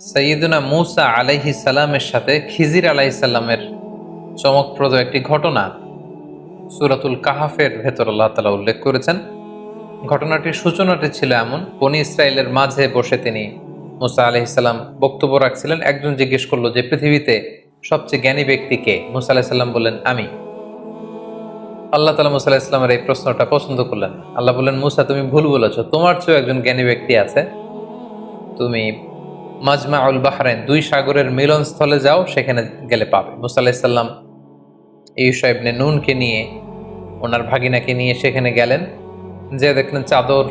সৈয়দুনা মুসা আলাইহি সালামের সাথে খিজির আলাইহি সাল্লামের চমকপ্রদ একটি ঘটনা সুরাতুল কাহাফের ভেতর আল্লাহ তালা উল্লেখ করেছেন। ঘটনাটির সূচনাটি ছিল এমন, বনি ইসরায়েলের মাঝে বসে তিনি মুসা আলাইহিসাল্লাম বক্তব্য রাখছিলেন। একজন জিজ্ঞেস করল যে, পৃথিবীতে সবচেয়ে জ্ঞানী ব্যক্তিকে মুসা আলাহিসাল্লাম বললেন, আমি। আল্লাহ তালা মুসা আলাহিসাল্লামের এই প্রশ্নটা পছন্দ করলেন আল্লাহ বললেন, মুসা, তুমি ভুল বলেছ। তোমার চেয়েও একজন জ্ঞানী ব্যক্তি আছে। তুমি মাজমা উল বাহরাইন, দুই সাগরের মিলনস্থলে যাও, সেখানে গেলে পাবে। মুসা আলাহিসাল্লাম ইউসা ইবনে নুনকে নিয়ে, ওনার ভাগিনাকে নিয়ে সেখানে গেলেন। যে দেখলেন চাদর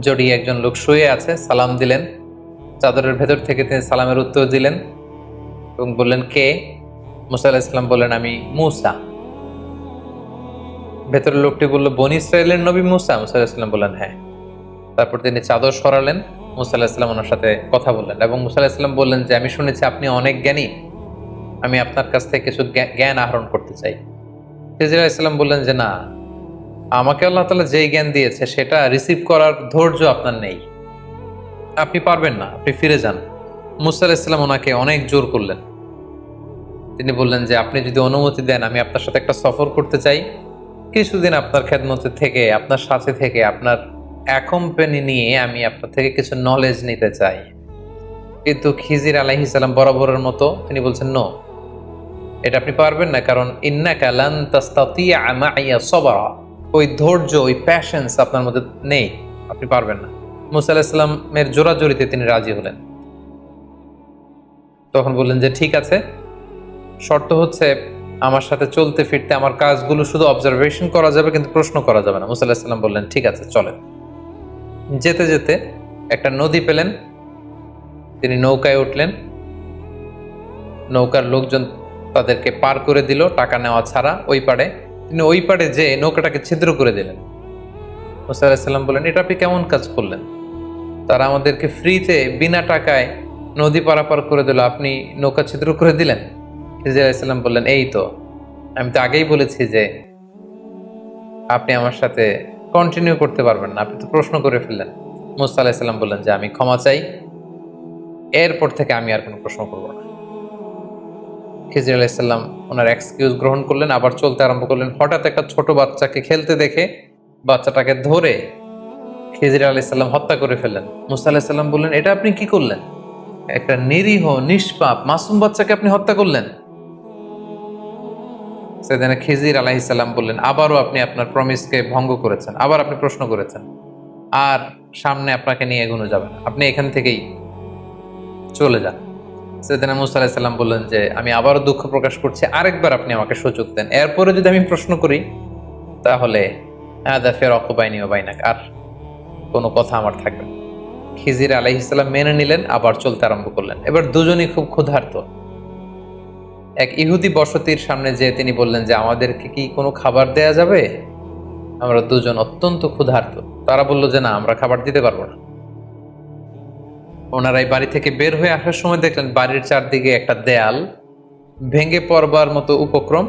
জড়িয়ে একজন লোক শুয়ে আছে, সালাম দিলেন। চাদরের ভেতর থেকে তিনি সালামের উত্তর দিলেন এবং বললেন, কে? মুসা আলাহিসাল্লাম বললেন, আমি মুসা। ভেতরের লোকটি বলল, বনি ইসরায়েলের নবী মুসা? মুসা আলাহিসাল্লাম বললেন হ্যাঁ। তারপর তিনি চাদর সরালেন। মুসা আলাহিসাল্লাম ওনার সাথে কথা বললেন এবং মুসা আলাহিসাল্লাম বললেন যে, আমি শুনেছি আপনি অনেক জ্ঞানী। আমি আপনার কাছ থেকে কিছু জ্ঞান আহরণ করতে চাই। ফিজির ইসলাম বললেন যে, না, আমাকে আল্লাহ তালা যেই জ্ঞান দিয়েছে সেটা রিসিভ করার ধৈর্য আপনার নেই। আপনি পারবেন না, আপনি ফিরে যান। মুসা ইসলাম ওনাকে অনেক জোর করলেন। তিনি বললেন যে, আপনি যদি অনুমতি দেন, আমি আপনার সাথে একটা সফর করতে চাই। কিছুদিন আপনার খেদমতে থেকে, আপনার সাথে থেকে, আপনার অ্যাকম্পানি নিয়ে আমি আপনার থেকে কিছু নলেজ নিতে চাই। কিন্তু খিজির আলাইহিসাল্লাম বরাবরের মতো তিনি বলছেন নো এটা আপনি পারবেন না, কারণ ইন্না কালান ওই ধৈর্য, ওই প্যাশন্স আপনার মধ্যে নেই, আপনি পারবেন না। মুসা আলাহিসাল্লামের জোরাজোরিতে তিনি রাজি হলেন। তখন বললেন যে, ঠিক আছে, শর্ত হচ্ছে আমার সাথে চলতে ফিরতে আমার কাজগুলো শুধু অবজারভেশন করা যাবে, কিন্তু প্রশ্ন করা যাবে না। মুসা আলাহিসাল্লাম বললেন, ঠিক আছে, চলেন। যেতে যেতে একটা নদী পেলেন। তিনি নৌকায় উঠলেন। নৌকার লোকজন তাদেরকে পার করে দিল, টাকা নেওয়া ছাড়া ওই পাড়ে। তিনি ওই পাড়ে যে নৌকাটাকে ছিদ্র করে দিলেন। মুসা আলাহিসাল্লাম বললেন, এটা আপনি কেমন কাজ করলেন? তারা আমাদেরকে ফ্রিতে বিনা টাকায় নদী পারাপার করে দিল, আপনি নৌকা ছিদ্র করে দিলেন? খিজির বললেন, এই তো, আমি তো আগেই বলেছি যে আপনি আমার সাথে কন্টিনিউ করতে পারবেন না। আপনি তো প্রশ্ন করে ফেললেন। মুসা আলাহিসাল্লাম বললেন যে, আমি ক্ষমা চাই। এরপর থেকে আমি আর কোনো প্রশ্ন করব না। খিজির আলাইসাল্লাম ওনার এক্সকিউজ গ্রহণ করলেন, আবার চলতে আরম্ভ করলেন। হঠাৎ একটা ছোট বাচ্চাকে খেলতে দেখে বাচ্চাটাকে ধরে খিজির আলাইসাল্লাম হত্যা করে ফেললেন। মুসা আলাহিসাল্লাম বললেন, এটা আপনি কি করলেন? একটা নিরীহ, নিষ্পাপ, মাসুম বাচ্চাকে আপনি হত্যা করলেন। সেদিন খিজির আলাইসাল্লাম বললেন, আবারও আপনি আপনার প্রমিসকে ভঙ্গ করেছেন, আবার আপনি প্রশ্ন করেছেন। আর সামনে আপনাকে নিয়ে এগোনো যাবে না। আপনি এখান থেকেই চলে যান। সেদিন মুসা আলাহিসাল্লাম বললেন যে, আমি আবারও দুঃখ প্রকাশ করছি। আরেকবার আপনি আমাকে সুযোগ দেন। এরপরে যদি আমি প্রশ্ন করি, তাহলে আদা ফের অকবাইনি ও বাইনাক। আর কোনো কথা আমার থাকবে খিজির আলাইহিসাল্লাম মেনে নিলেন, আবার চলতে আরম্ভ করলেন। এবার দুজনই খুব ক্ষুধার্ত। এক ইহুদি বসতির সামনে যেয়ে তিনি বললেন যে, আমাদেরকে কি কোনো খাবার দেয়া যাবে? আমরা দুজন অত্যন্ত ক্ষুধার্ত। তারা বলল যে, না, আমরা খাবার দিতে পারব না। ওনারা এই বাড়ি থেকে বের হয়ে আসার সময় দেখলেন বাড়ির চারদিকে একটা দেয়াল, ভেঙে পড়বার মতো উপক্রম।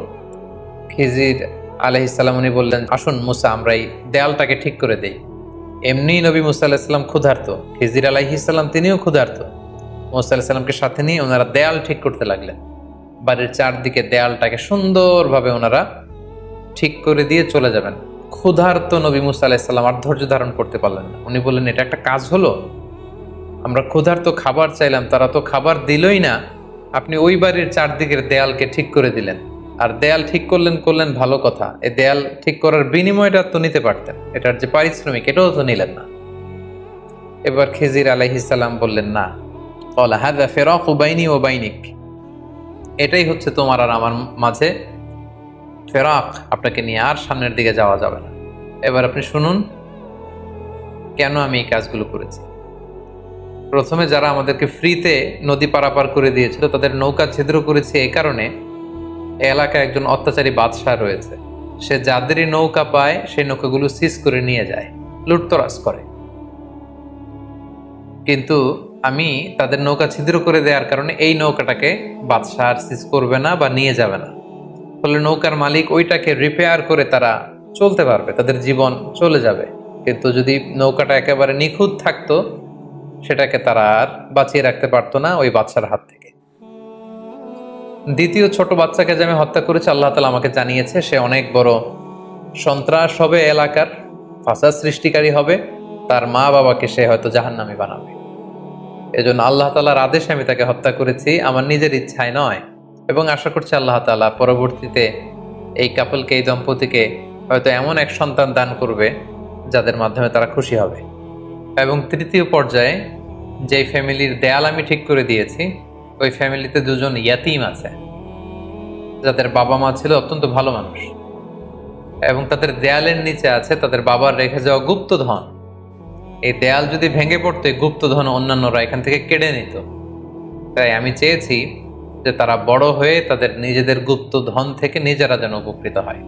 খিজির আলহিসাল্লাম উনি বললেন, আসুন মুসা, আমরা এই দেয়ালটাকে ঠিক করে দেই। এমনি নবী মুসা আলাহিসাল্লাম ক্ষুধার্ত। খিজির আলাইহিসাল্লাম তিনিও ক্ষুধার্ত। মুসা আলাহিসাল্লামকে সাথে নিয়ে ওনারা দেয়াল ঠিক করতে লাগলেন। বাড়ির চারদিকে দেয়ালটাকে সুন্দরভাবে ওনারা ঠিক করে দিয়ে চলে যাবেন। ক্ষুধার্ত নবী মুসা আলাহিসাল্লাম আর ধৈর্য ধারণ করতে পারলেন না। উনি বললেন, এটা একটা কাজ হলো। আমরা ক্ষুধার্ত খাবার চাইলাম, তারা তো খাবার দিলই না। আপনি ওই বাড়ির চারদিকের দেয়ালকে ঠিক করে দিলেন। আর দেয়াল ঠিক করলেন করলেন ভালো কথা। এই দেয়াল ঠিক করার বিনিময়টা তো নিতে পারতেন। এটার যে পারিশ্রমিক, এটাও তো নিলেন না। এবার খেজির আলাইহিসাল্লাম বললেন, না। ফেরক ও বাইনি ও বাইনিক। এটাই হচ্ছে তোমার আর আমার মাঝে ফেরাক। আপনাকে নিয়ে আর সামনের দিকে যাওয়া যাবে না। এবার আপনি শুনুন, কেন আমি এই কাজগুলো করেছি? প্রথমে যারা আমাদেরকে ফ্রিতে নদী পারাপার করে দিয়েছিল, তাদের নৌকা ছিদ্র করেছে এই কারণে এলাকায় একজন অত্যাচারী বাদশাহ রয়েছে। সে যাদেরই নৌকা পায়, সেই নৌকাগুলো সিজ করে নিয়ে যায়, লুটতরাজ করে। কিন্তু আমি তাদের নৌকা ছিদ্র করে দেওয়ার কারণে এই নৌকাটাকে বাদশাহ সিজ করবে না বা নিয়ে যাবে না। ফলে নৌকার মালিক ওইটাকে রিপেয়ার করে তারা চলতে পারবে, তাদের জীবন চলে যাবে। কিন্তু যদি নৌকাটা একেবারে নিখুঁত থাকতো, সেটাকে তারা আর বাঁচিয়ে রাখতে পারতো না ওই বাচ্চার হাত থেকে। দ্বিতীয় ছোট বাচ্চাকে যে আমি হত্যা করেছি, আল্লাহ তালা আমাকে জানিয়েছে, সে অনেক বড় সন্ত্রাস হবে এলাকার ফাসাদ সৃষ্টিকারী হবে। তার মা বাবাকে সে হয়তো জাহান্নামি বানাবে। এজন্য আল্লাহ তালার আদেশে আমি তাকে হত্যা করেছি, আমার নিজের ইচ্ছায় নয়। এবং আশা করছি আল্লাহ তালা পরবর্তীতে এই কাপলকে, এই দম্পতিকে হয়তো এমন এক সন্তান দান করবে যাদের মাধ্যমে তারা খুশি হবে। এবং তৃতীয় পর্যায়ে যেই ফ্যামিলির দেয়াল আমি ঠিক করে দিয়েছি, ওই ফ্যামিলিতে দুজন ইয়াতিম আছে। যাদের বাবা মা ছিল অত্যন্ত ভালো মানুষ। এবং তাদের দেয়ালের নিচে আছে তাদের বাবার রেখে যাওয়া গুপ্তধন এই দেয়াল যদি ভেঙে পড়তো গুপ্তধন অন্যান্যরা এখান থেকে কেড়ে নিত। তাই আমি চেয়েছি যে তারা বড় হয়ে তাদের নিজেদের গুপ্ত ধন থেকে নিজেরা যেন উপকৃত হয়।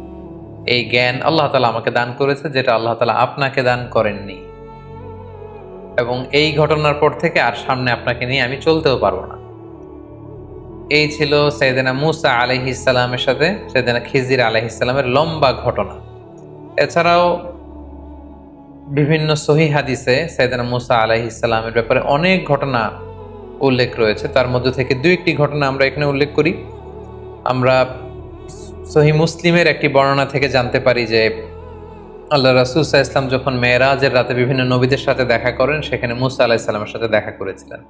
এই জ্ঞান আল্লাহ তালা আমাকে দান করেছে, যেটা আল্লাহ তালা আপনাকে দান করেননি। এবং এই ঘটনার পর থেকে আর সামনে আপনাকে নিয়ে আমি চলতেও পারব না। এই ছিল সৈয়দিনা মুসা আলহিসাল্লামের সাথে সৈয়দিনা খিজির আলহিসাল্লামের লম্বা ঘটনা। এছাড়াও বিভিন্ন সহি হাদিসে সৈয়দিনা মুসা আলহিসাল্লামের ব্যাপারে অনেক ঘটনা উল্লেখ রয়েছে। তার মধ্যে থেকে দুই একটি ঘটনা আমরা এখানে উল্লেখ করি। আমরা সহি মুসলিমের একটি বর্ণনা থেকে জানতে পারি যে, আল্লাহ রাসুল সাহা ইসলাম যখন মেয়েরাজের রাতে বিভিন্ন নবীদের সাথে দেখা করেন, সেখানে মুসা আলাহ ইসলামের সাথে দেখা করেছিলেন।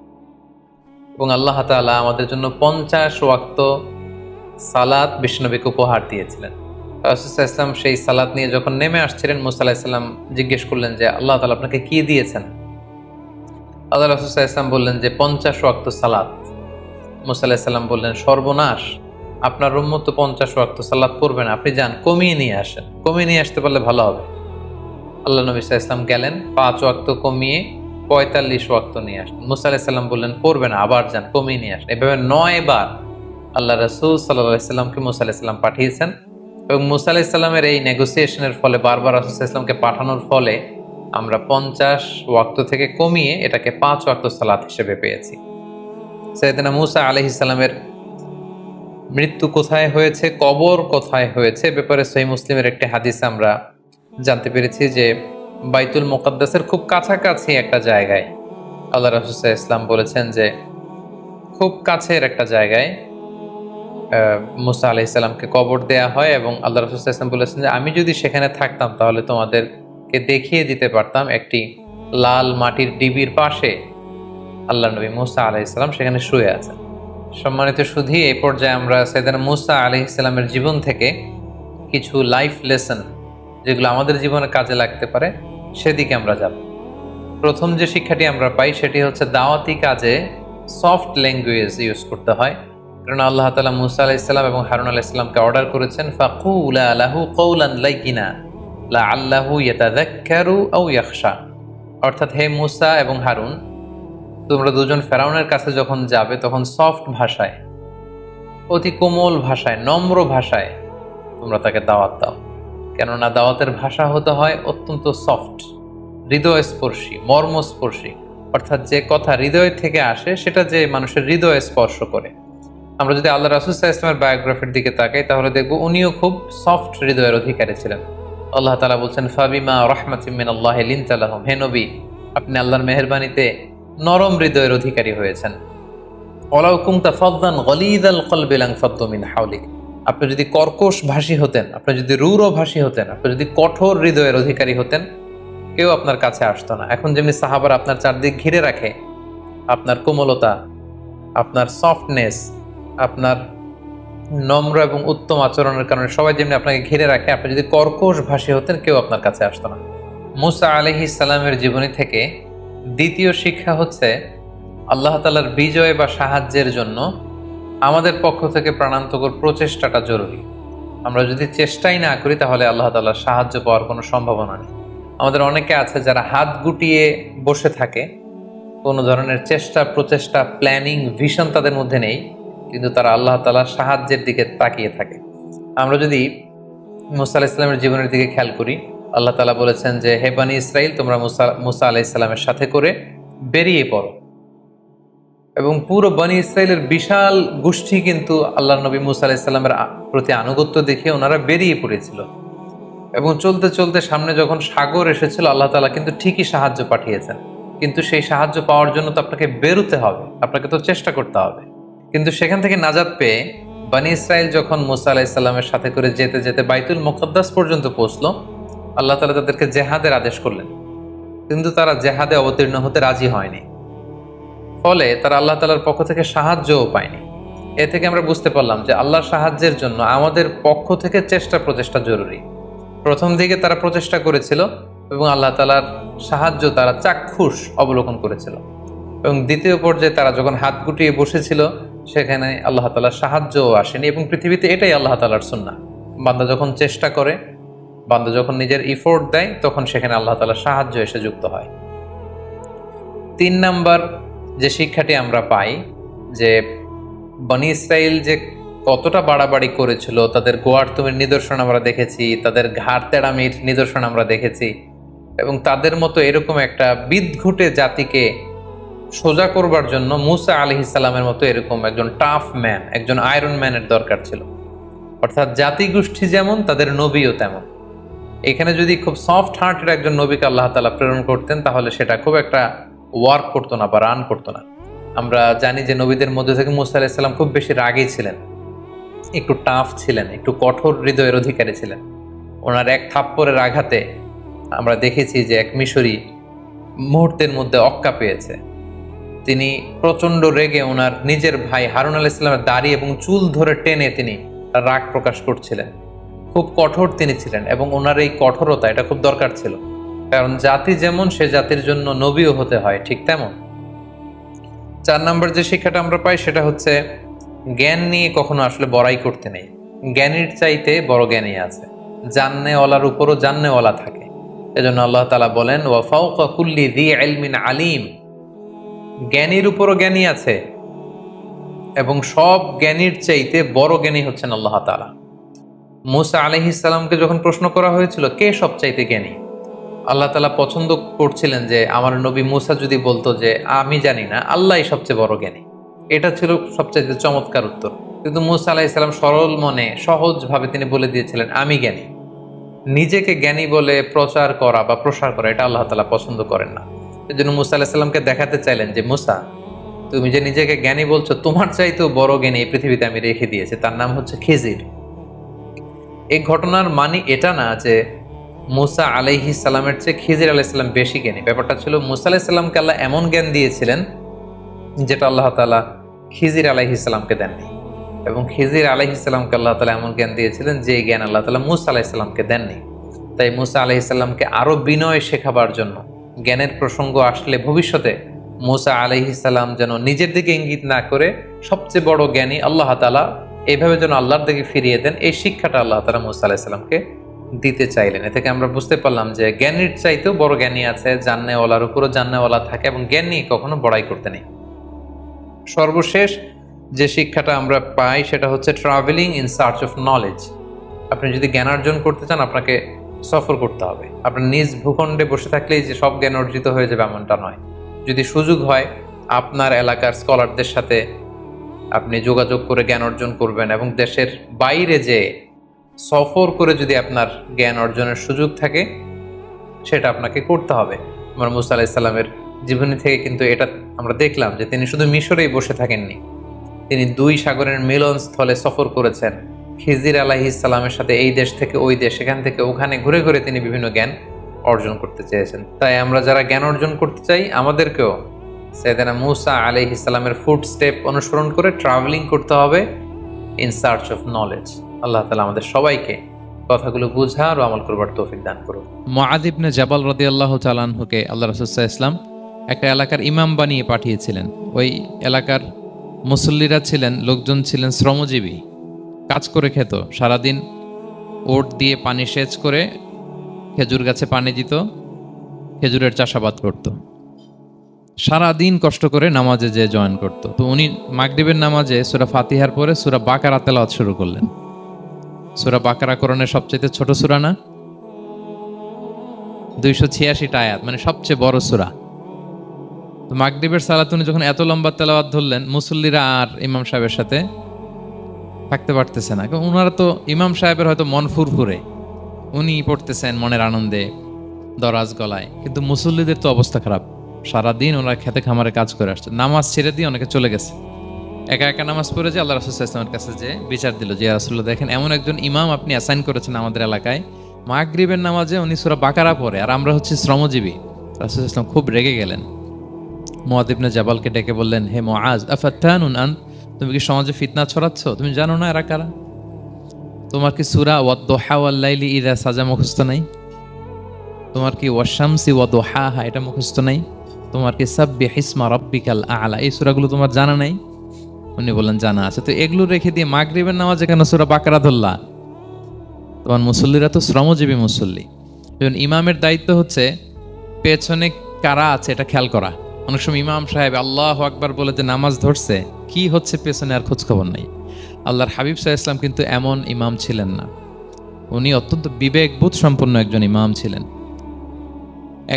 এবং আল্লাহ তালা আমাদের জন্য পঞ্চাশ ওয়াক্ত সালাত বিষ্ণবীকে উপহার দিয়েছিলেন। ইসলাম সেই সালাত নিয়ে যখন নেমে আসছিলেন, মুসা আলাহ ইসলাম জিজ্ঞেস করলেন যে, আল্লাহ তালা আপনাকে কি দিয়েছেন? আল্লাহ রাসুল ইসলাম বললেন যে, পঞ্চাশ ওয়াক্ত সালাত। মুসা আলাহ ইসলাম বললেন, সর্বনাশ, আপনার উম্মত তো পঞ্চাশ ওয়াক্ত সালাত পড়বেন আপনি যান, কমিয়ে নিয়ে আসেন, কমিয়ে নিয়ে আসতে পারলে ভালো হবে। আল্লাহ নবী ইসলাম গেলেন, পাঁচ ওয়াক্ত কমিয়ে পঁয়তাল্লিশ ওয়াক্ত নিয়ে আসেন। মুসা আলাহিসাল্লাম বললেন পড়বেন আবার যান, কমিয়ে নিয়ে আসেন। এভাবে নয় বার আল্লাহ রসুল মুসা আলাহিসাল্লাম পাঠিয়েছেন। এবং মুসা আলাহিসাল্লামের এই নেগোসিয়েশনের ফলে বারবার রসুল ইসলামকে পাঠানোর ফলে আমরা পঞ্চাশ ওয়াক্ত থেকে কমিয়ে এটাকে পাঁচ ওয়াক্ত সালাত হিসেবে পেয়েছি। সৈয়দিনা মুসা আলহিসাল্লামের মৃত্যু কোথায় হয়েছে, কবর কোথায় হয়েছে ব্যাপারে সহি মুসলিমের একটি হাদিস আমরা জানতে পেরেছি যে বাইতুল মোকাদ্দাসের খুব কাছাকাছি একটা জায়গায় আল্লাহ রসুল্লাহ ইসলাম বলেছেন যে খুব কাছের একটা জায়গায় মুসা আলাহ ইসলামকে কবর দেয়া হয় এবং আল্লাহ রসুল্লাহ ইসলাম বলেছেন যে, আমি যদি সেখানে থাকতাম, তাহলে তোমাদেরকে দেখিয়ে দিতে পারতাম একটি লাল মাটির ডিবির পাশে আল্লাহ নবী মুসা আলাহ ইসলাম সেখানে শুয়ে আছেন। সম্মানিত শুধু এই পর্যায়ে আমরা সেদিন মুসা আলাহ ইসলামের জীবন থেকে কিছু লাইফ লেসন যেগুলো আমাদের জীবনে কাজে লাগতে পারে, সেদিকে আমরা যাব। প্রথম যে শিক্ষাটি আমরা পাই, সেটি হচ্ছে দাওয়াতি কাজে সফট ল্যাঙ্গুয়েজ ইউজ করতে হয়। কারণ আল্লাহ তালা মুসা আলাহ ইসলাম এবং হারুন আলাহ ইসলামকে অর্ডার করেছেন, ফাকুলা আলাহু কৌলান লাইকিনা লা আল্লাহু ইয়াতাদাক্কারু আও ইয়াখশা। অর্থাৎ হে মুসা এবং হারুন, তোমরা দুজন ফেরাউনের কাছে যখন যাবে, তখন সফট ভাষায়, অতি কোমল ভাষায়, নম্র ভাষায় তোমরা তাকে দাওয়াত দাও। কেননা দাওয়াতের ভাষা হতে হয় অত্যন্ত সফট, হৃদয়স্পর্শী, মর্মস্পর্শী। অর্থাৎ যে কথা হৃদয় থেকে আসে, সেটা যে মানুষের হৃদয় স্পর্শ করে। আমরা যদি আল্লাহ রাসুসাহ ইসলামের বায়োগ্রাফির দিকে তাকাই, তাহলে দেখব উনিও খুব সফট হৃদয়ের অধিকারী ছিলেন। আল্লাহ তালা বলছেন, ফাবিমা রহমাতিমিন আল্লাহ লিনতালাহম হে নবী, আপনি আল্লাহর মেহরবানিতে নরম হৃদয়ের অধিকারী হয়েছেন। হাউলিক আপনি যদি কর্কশ ভাষী হতেন, আপনি যদি রূঢ় ভাষী হতেন, আপনি যদি কঠোর হৃদয়ের অধিকারী হতেন, কেউ আপনার কাছে আসতো না। এখন যেমনি সাহাবার আপনার চারদিক ঘিরে রাখে, আপনার কোমলতা, আপনার সফটনেস আপনার নম্র এবং উত্তম আচরণের কারণে সবাই যেমনি আপনাকে ঘিরে রাখে, আপনি যদি কর্কশ ভাষী হতেন, কেউ আপনার কাছে আসতো না। মুসা আলহি সালামের জীবনী থেকে দ্বিতীয় শিক্ষা হচ্ছে, আল্লাহ তালার বিজয় বা সাহায্যের জন্য আমাদের পক্ষ থেকে প্রাণান্তকর প্রচেষ্টাটা জরুরি। আমরা যদি চেষ্টাই না করি, তাহলে আল্লাহ তালার সাহায্য পাওয়ার কোনো সম্ভাবনা নেই। আমাদের অনেকে আছে যারা হাত গুটিয়ে বসে থাকে, কোনো ধরনের চেষ্টা, প্রচেষ্টা, প্ল্যানিং, ভিশন তাদের মধ্যে নেই। কিন্তু তারা আল্লাহ তালার সাহায্যের দিকে তাকিয়ে থাকে। আমরা যদি মুসা আলাহ ইসলামের জীবনের দিকে খেয়াল করি, আল্লাহ তালা বলেছেন যে, হে বানি ইসরাইল তোমরা মুসা মুসা আলাহ ইসলামের সাথে করে বেরিয়ে পড়ো। এবং পুরো বনি ইসরায়েলের বিশাল গোষ্ঠী কিন্তু আল্লাহ নবী মুসা আলাহ ইসলামের প্রতি আনুগত্য দেখে ওনারা বেরিয়ে পড়েছিল। এবং চলতে চলতে সামনে যখন সাগর এসেছিল, আল্লাহ তালা কিন্তু ঠিকই সাহায্য পাঠিয়েছেন। কিন্তু সেই সাহায্য পাওয়ার জন্য তো আপনাকে বেরোতে হবে। আপনাকে তো চেষ্টা করতে হবে। কিন্তু সেখান থেকে নাজাদ পেয়ে বানি ইসরায়েল যখন মুসা আলাহিসাল্লামের সাথে করে যেতে যেতে বাইতুল মোকদ্দাস পর্যন্ত পৌঁছল, আল্লাহ তালা তাদেরকে জেহাদের আদেশ করলেন। কিন্তু তারা জেহাদে অবতীর্ণ হতে রাজি হয়নি। ফলে তারা আল্লাহ তালার পক্ষ থেকে সাহায্যও পায়নি। এ থেকে আমরা বুঝতে পারলাম যে আল্লাহর সাহায্যের জন্য আমাদের পক্ষ থেকে চেষ্টা প্রচেষ্টা জরুরি। প্রথম দিকে তারা প্রচেষ্টা করেছিল এবং আল্লাহ তালার সাহায্য তারা চাক্ষুষ অবলোকন করেছিল। এবং দ্বিতীয় পর্যায়ে তারা যখন হাত গুটিয়ে বসেছিল সেখানে আল্লাহ তালার সাহায্যও আসেনি এবং পৃথিবীতে এটাই আল্লাহ তালার সুন্না বান্দা যখন চেষ্টা করে, বান্দা যখন নিজের ইফোর্ট দেয়, তখন সেখানে আল্লাহ তালার সাহায্য এসে যুক্ত হয়। তিন নাম্বার যে শিক্ষাটি আমরা পাই, যে বনি ইসরায়েল যে কতটা বাড়াবাড়ি করেছিল, তাদের গোয়ার্তমের নিদর্শন আমরা দেখেছি, তাদের ঘাড় তেড়ামির নিদর্শন আমরা দেখেছি এবং তাদের মতো এরকম একটা বিদঘুটে জাতিকে সোজা করবার জন্য মুসা আলি ইসালামের মতো এরকম একজন টাফ ম্যান একজন আয়রন ম্যানের দরকার ছিল। অর্থাৎ জাতিগোষ্ঠী যেমন, তাদের নবীও তেমন। এখানে যদি খুব সফট হার্টের একজন নবীকে আল্লাহ তালা প্রেরণ করতেন, তাহলে সেটা খুব একটা ওয়ার্ক করতো না বা রান করতো না। আমরা জানি যে নবীদের মধ্যে থেকে মুসা আলাহিসাল্লাম খুব বেশি রাগী ছিলেন। একটু টাফ ছিলেন, একটু কঠোর হৃদয়ের অধিকারী ছিলেন। ওনার এক থাপ্পরের আঘাতে আমরা দেখেছি যে এক মিশরি মুহূর্তের মধ্যে অক্কা পেয়েছে। তিনি প্রচণ্ড রেগে ওনার নিজের ভাই হারুন আল ইসলামের দাড়ি এবং চুল ধরে টেনে তিনি রাগ প্রকাশ করছিলেন। খুব কঠোর তিনি ছিলেন এবং ওনার এই কঠোরতা, এটা খুব দরকার ছিল। কারণ জাতি যেমন, সে জাতির জন্য নবীও হতে হয়, ঠিক তেমন। চার নম্বর যে শিক্ষাটা আমরা পাই, সেটা হচ্ছে জ্ঞান নিয়ে কখনো আসলে বড়াই করতে নেই। জ্ঞানীর চাইতে বড় জ্ঞানী আছে। জান্নেওয়ালার উপরও জান্নেওয়ালা থাকে। এজন্য আল্লাহ তালা বলেন ওয়াফাউকা কুল্লি দি আলমিন আলিম। জ্ঞানীর উপরও জ্ঞানী আছে এবং সব জ্ঞানীর চাইতে বড় জ্ঞানী হচ্ছেন আল্লাহ তালা মুসা আলহিসাল্লামকে যখন প্রশ্ন করা হয়েছিল, কে সব চাইতে জ্ঞানী? আল্লাহ তালা পছন্দ করছিলেন যে, আমার নবী মুসা যদি বলতো যে, আমি জানি না আল্লাহই সবচেয়ে বড় জ্ঞানী। এটা ছিল সবচাইতে চমৎকার উত্তর। কিন্তু মুসা আলাহিসাল্লাম সরল মনে, সহজভাবে তিনি বলে দিয়েছিলেন, আমি জ্ঞানী। নিজেকে জ্ঞানী বলে প্রচার করা বা প্রসার করা, এটা আল্লাহ তালা পছন্দ করেন না। জন্য মুসা আলাহিসাল্লামকে দেখাতে চাইলেন যে, মুসা, তুমি যে নিজেকে জ্ঞানী বলছো, তোমার চাইতেও বড় জ্ঞানী এই পৃথিবীতে আমি রেখে দিয়েছি। তার নাম হচ্ছে খিজির। এই ঘটনার মানে এটা না যে, মুসা আলাইহি সালামের চেয়ে খিজির আলাইসাল্লাম বেশি জ্ঞানী। ব্যাপারটা ছিল, মুসা আলাইসাল্লামকে আল্লাহ এমন জ্ঞান দিয়েছিলেন যেটা আল্লাহ তালা খিজির আলাইহি সালামকে দেননি। এবং খিজির আলাইহি সালামকে আল্লাহ তালা এমন জ্ঞান দিয়েছিলেন যে জ্ঞান আল্লাহ তালা মুসা আলাইসাল্লামকে দেননি। তাই মুসা আলাইহি সাল্লামকে আরও বিনয় শেখাবার জন্য জ্ঞানের প্রসঙ্গ আসলে ভবিষ্যতে মুসা আলাইহি সাল্লাম যেন নিজের দিকে ইঙ্গিত না করে সবচেয়ে বড় জ্ঞানী আল্লাহ তালা এইভাবে যেন আল্লাহর দিকে ফিরিয়ে দেন, এই শিক্ষাটা আল্লাহ তালা মুসা আলাহিসাল্লামকে দিতে চাইলেন। এ থেকে আমরা বুঝতে পারলাম যে জ্ঞানীর চাইতেও বড় জ্ঞানী আছে, জান্নেওয়ালার উপরও জান্নেওয়ালা থাকে এবং জ্ঞান কখনো বড়াই করতে নেই। সর্বশেষ যে শিক্ষাটা আমরা পাই সেটা হচ্ছে travelling in search of knowledge আপনি যদি জ্ঞান অর্জন করতে চান, আপনাকে সফর করতে হবে। আপনার নিজ ভূখণ্ডে বসে থাকলেই যে সব জ্ঞান অর্জিত হয়ে যাবে এমনটা নয়। যদি সুযোগ হয়, আপনার এলাকার স্কলারদের সাথে আপনি যোগাযোগ করে জ্ঞান অর্জন করবেন এবং দেশের বাইরে যে সফর করে যদি আপনার জ্ঞান অর্জনের সুযোগ থাকে, সেটা আপনাকে করতে হবে। আমার মুসা আলাহিসাল্লামের জীবনী থেকে কিন্তু এটা আমরা দেখলাম যে তিনি শুধু মিশরেই বসে থাকেননি, তিনি দুই সাগরের মিলন স্থলে সফর করেছেন। খিজির আলাহি ইসলামের সাথে এই দেশ থেকে ওই দেশ, সেখান থেকে ওখানে ঘুরে ঘুরে তিনি বিভিন্ন জ্ঞান অর্জন করতে চেয়েছেন। তাই আমরা যারা জ্ঞান অর্জন করতে চাই, আমাদেরকেও সেদানা মুসা আলি ইসলামের ফুড স্টেপ অনুসরণ করে ট্রাভেলিং করতে হবে in search of knowledge Allah তালা আমাদের সবাইকে কথাগুলো বুঝা আর আমল করবার তৌফিক দান করুন। মুআদ ইবনে জাবাল রাদিয়াল্লাহু তাআলাকে আল্লাহ রাসূল ইসলাম একটা এলাকার ইমাম বানিয়ে পাঠিয়েছিলেন। ওই এলাকার মুসল্লিরা ছিলেন, লোকজন ছিলেন শ্রমজীবী। কাজ করে খেত। সারাদিন ওট দিয়ে পানি সেচ করে খেজুর গাছে পানি দিত, খেজুরের চাষাবাদ করত। সারাদিন কষ্ট করে নামাজে যে জয়েন করত। তো উনি মাগরিবের নামাজে সুরা ফাতিহার পরে সুরা বাকারা তেলাওয়াত শুরু করলেন। সুরা বাকারা করণের সবচেয়ে ছোট সুরা না? দুইশো ছিয়াশিটা আয়াত মানে সবচেয়ে বড় সুরা। তো মাগরিবের সালাত উনি যখন এত লম্বা তেলাওয়াত ধরলেন, মুসল্লিরা আর ইমাম সাহেবের সাথে থাকতে পারতেছে না। ওনারা তো ইমাম সাহেবের হয়তো মন ফুরফুরে। উনি পড়তেছেন মনের আনন্দে, দরাজ গলায়। কিন্তু মুসল্লিদের তো অবস্থা খারাপ। সারাদিন ওরা খেতে খামারে কাজ করে আসছে। নামাজ ছেড়ে দিয়ে অনেকে চলে গেছে। একা একা নামাজ পড়ে যে আল্লাহ রাসুল ইসলামের কাছে যে বিচার দিল যে রাসুল্লাহ দেখেন এমন একজন ইমাম আপনি অ্যাসাইন করেছেন আমাদের এলাকায়। মাগরিবের নামাজে উনি সুরা বাকারা পড়ে। আর আমরা হচ্ছে শ্রমজীবী। রাসুল ইসলাম খুব রেগে গেলেন। মোয়াদিবনে জাবালকে ডেকে বললেন, হে মোয়াজ আফাত্তানুন আন তুমি কি সমাজে ফিতনা ছড়াচ্ছ? তুমি জানো না এরা কারা? তোমার কি সুরা ওয়াদ্দোহা ওয়াল্লাইলি ইদা সাজা মুখস্থ নাই? তোমার কি ওয়াশামসি ওয়াদোহা হা এটা মুখস্থ নাই? তোমার কি সাব্বি হিসমা রব্বিকাল আলা? এই সুরাগুলো তোমার জানা নাই? উনি বললেন, জানা আছে। তো এগুলো রেখে দিয়ে মাগরিবের নামাজে কেন সুরা বাকারা ধরলা? তোমার মুসল্লিরা তো শ্রমজীবী মুসল্লি। ইমামের দায়িত্ব হচ্ছে, পেছনে কারা আছে এটা খেয়াল করা। অনেক সময় ইমাম সাহেব আল্লাহ আকবার বলে যে নামাজ ধরছে, কি হচ্ছে পেছনে আর খোঁজ খবর নাই। আল্লাহর হাবিব সাহা ইসলাম কিন্তু এমন ইমাম ছিলেন না। উনি অত্যন্ত বিবেকবোধ সম্পন্ন একজন ইমাম ছিলেন।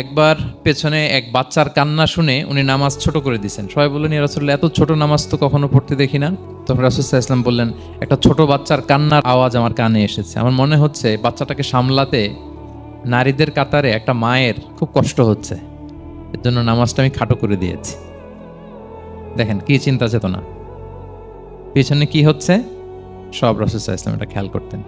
একবার পেছনে এক বাচ্চার কান্না শুনে উনি নামাজ ছোট করে দিয়েছেন। সবাই বললেন রাসুল্লাহ এত ছোট নামাজ তো কখনো পড়তে দেখি না? তখন রাসুল্লাহ ইসলাম বললেন, একটা ছোট বাচ্চার কান্নার আওয়াজ আমার কানে এসেছে। আমার মনে হচ্ছে বাচ্চাটাকে সামলাতে নারীদের কাতারে একটা মায়ের খুব কষ্ট হচ্ছে। এর জন্য নামাজটা আমি খাটো করে দিয়েছি। দেখেন, কি চিন্তা চেতনা? পিছনে কি হচ্ছে? সব রসদ ইসলাম এটা খেয়াল করতেন।